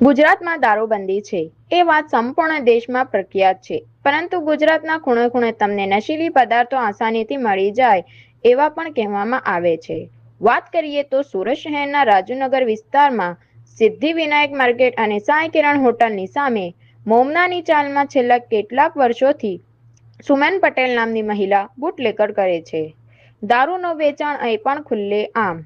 ગુજરાતમાં દારૂબંધી છે. એ વાત સંપૂર્ણ દેશમાં પ્રખ્યાત છે. પરંતુ ગુજરાતના ખૂણે ખૂણે તમને નશીલી પદાર્થો આસાનીથી મળી જાય એવા પણ કહેવામાં આવે છે. વાત કરીએ તો સુરત શહેરના રાજુનગર વિસ્તારમાં સિદ્ધિ વિનાયક માર્કેટ અને સાંઈ કિરણ હોટલની સામે મોમનાની ચાલમાં છેલ્લા કેટલાક વર્ષોથી સુમન પટેલ નામની મહિલા બુટલેકર કરે છે. દારૂનો વેચાણ અહીં પણ ખુલ્લે આમ.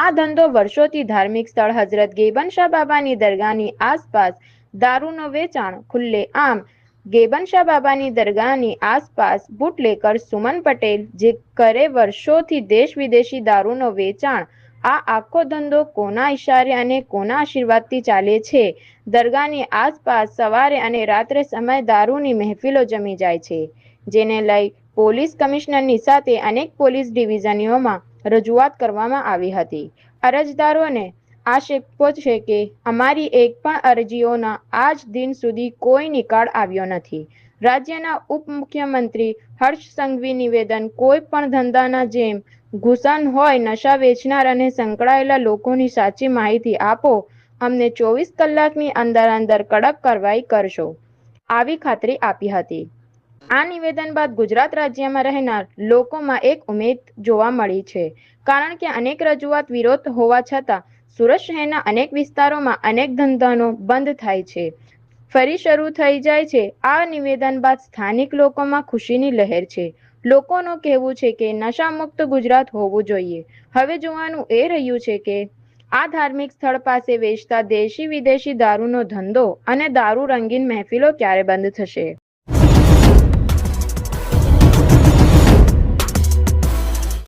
આ ધંધો વર્ષોથી ધાર્મિક સ્થળ હઝરત ગેબનશા બાબાની દરગાહની આસપાસ દારૂનો વેચાણ, ખુલ્લે આમ. ગેબનશાહ બાબાની દરગાહની આસપાસ બુટલેકર સુમન પટેલ, જે કરે વર્ષોથી દેશ વિદેશી દારૂનો વેચાણ, આ આખો ધંધો કોના ઈશારે અને કોના આશીર્વાદથી ચાલે છે? દરગાહની આસપાસ સવારે અને રાત્રે સમય દારૂની મહેફિલો જમી જાય છે, જેને લઈ પોલીસ કમિશનરની સાથે અનેક પોલીસ ડિવિઝનોમાં રજૂઆત કરવામાં આવી હતી. અરજદારોને આક્ષેપો છે કે અમારી એક પણ અરજીઓના આજ દિન સુધી કોઈ નિકાળ આવ્યો નથી. રાજ્યના ઉપમુખ્યમંત્રી હર્ષ સંઘવી નિવેદન, કોઈ પણ ધંધાના જેમ ઘૂસણ હોય, નશા વેચનાર અને સંકળાયેલા લોકોની સાચી માહિતી આપો. અમને ચોવીસ કલાકની અંદર અંદર કડક કાર્યવાહી કરશો. આવી ખાતરી આપી હતી. આ નિવેદન બાદ ગુજરાત રાજ્યમાં રહેનાર લોકોમાં એક ઉમેદ જોવા મળી છે. કારણ કે અનેક રજૂઆત વિરોધ હોવા છતાં સુરત શહેરના અનેક વિસ્તારોમાં અનેક ધંધાનો બંધ થાય છે. ફરી શરૂ થઈ જાય છે. આ નિવેદન બાદ સ્થાનિક લોકોમાં ખુશીની લહેર છે. લોકોનું કહેવું છે કે નશામુક્ત ગુજરાત હોવું જોઈએ. હવે જોવાનું એ રહ્યું છે કે આ ધાર્મિક સ્થળ પાસે વેચતા દેશી વિદેશી દારૂનો ધંધો અને દારૂ રંગીન મહેફિલો ક્યારે બંધ થશે?